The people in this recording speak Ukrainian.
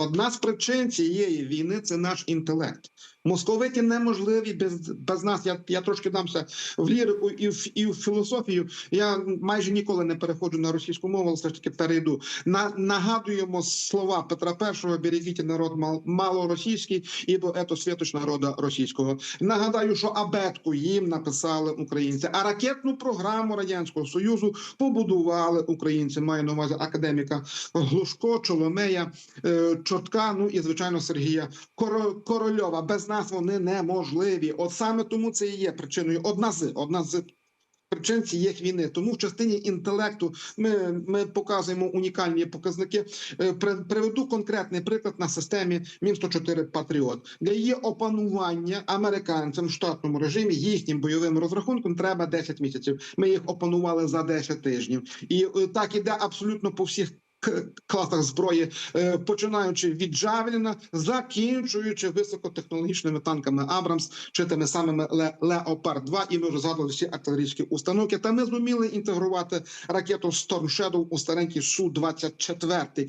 одна з причин цієї війни це наш інтелект. Московиті неможливі без, без нас. Я, я трошки дамся в лірику і в, і в філософію. Я майже ніколи не переходжу на російську мову, але все ж таки перейду. На, нагадуємо слова Петра І, берегіть народ мал, малоросійський, ібо ето світоч народа російського. Нагадаю, що абетку їм написали українці, а ракетну програму радянського союзу побудували українці. Маю на увазі академіка Глушко, Чоломея, е, Чортка. Ну і звичайно Сергія Коро- Корольова. Без нас вони неможливі. От саме тому це і є причиною. Одна з одна з. Причин цієї війни, тому в частині інтелекту ми, ми показуємо унікальні показники. Е, при- Приведу конкретний приклад на системі Мін 104 Патріот для її опанування американцям в штатному режимі їхнім бойовим розрахунком треба 10 місяців. Ми їх опанували за 10 тижнів, і е, так іде абсолютно по всіх. Класах зброї, е, починаючи від Джавеліна, закінчуючи високотехнологічними танками Абрамс чи тими самими Ле- Леопард 2 і ми вже згадували всі артилерійські установки. Та ми зуміли інтегрувати ракету Storm Shadow у старенький су 24